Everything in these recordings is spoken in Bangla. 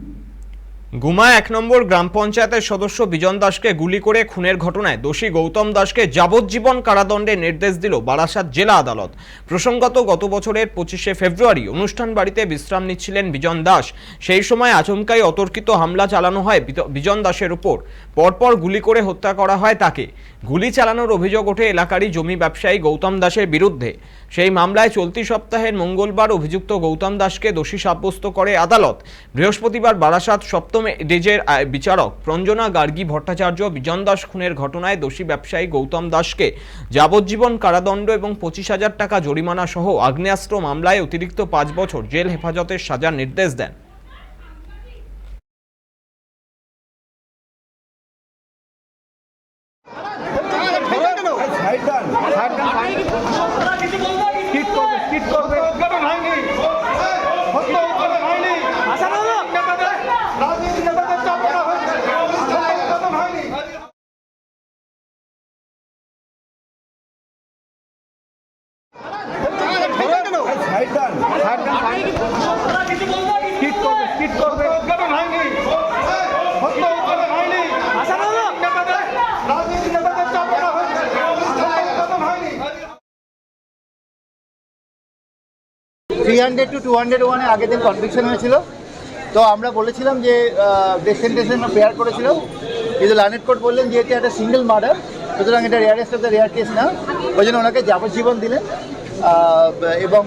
Mm-hmm. গুমা এক নম্বর গ্রাম পঞ্চায়েতের সদস্য বিজন দাসকে গুলি করে খুনের ঘটনায় দোষী গৌতম দাসকে যাবজ্জীবন কারাদণ্ডের নির্দেশ দিল বারাসাত জেলা আদালত। প্রসঙ্গত, গত বছরের পঁচিশে ফেব্রুয়ারি অনুষ্ঠান বাড়িতে বিশ্রাম নিচ্ছিলেন বিজন দাস। সেই সময় আচমকাই অতর্কিত হামলা চালানো হয় বিজন দাসের উপর। পরপর গুলি করে হত্যা করা হয় তাকে। গুলি চালানোর অভিযোগ ওঠে এলাকারই জমি ব্যবসায়ী গৌতম দাসের বিরুদ্ধে। সেই মামলায় চলতি সপ্তাহের মঙ্গলবার অভিযুক্ত গৌতম দাসকে দোষী সাব্যস্ত করে আদালত। বৃহস্পতিবার বারাসাত সপ্তম ডেজের আহ, বিচারক প্রঞ্জনা গার্গী ভট্টাচার্য বিজন দাস খুনের ঘটনায় দোষী ব্যবসায়ী গৌতম দাসকে যাবজ্জীবন কারাদণ্ড এবং পঁচিশ হাজার টাকা জরিমানা সহ আগ্নেয়াস্ত্র মামলায় অতিরিক্ত পাঁচ বছর জেল হেফাজতের সাজার নির্দেশ দেন। করবে করবে উদ্ঘাটন হয়নি হত্যা উদ্ঘাটন হয়নি রাজনীতি নেতাদের চাপ করা হয়েছে হত্যা উদ্ঘাটন হয়নি স্কিট করবে। উদ্ঘাটন হয়নি। হত্যা উদ্ঘাটন হয়নি। রাজনীতি নেতাদের চাপ করা হয়েছে। উদ্ঘাটন হয়নি। Three hundred two two hundred ওয়ানে আগের দিন কনভিকশন হয়েছিল। তো আমরা বলেছিলাম যে ডেথ সেন্টেন্সের প্রেয়ার করেছিলাম। কিন্তু লানেট কোর্ট বললেন যে এটা একটা সিঙ্গেল মার্ডার সুতরাং এটা rarest of the rare case না। ওই জন্য ওনাকে যাবজ্জীবন দিলেন। এবং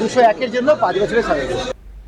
দুশো একের জন্য পাঁচ বছরের সাজা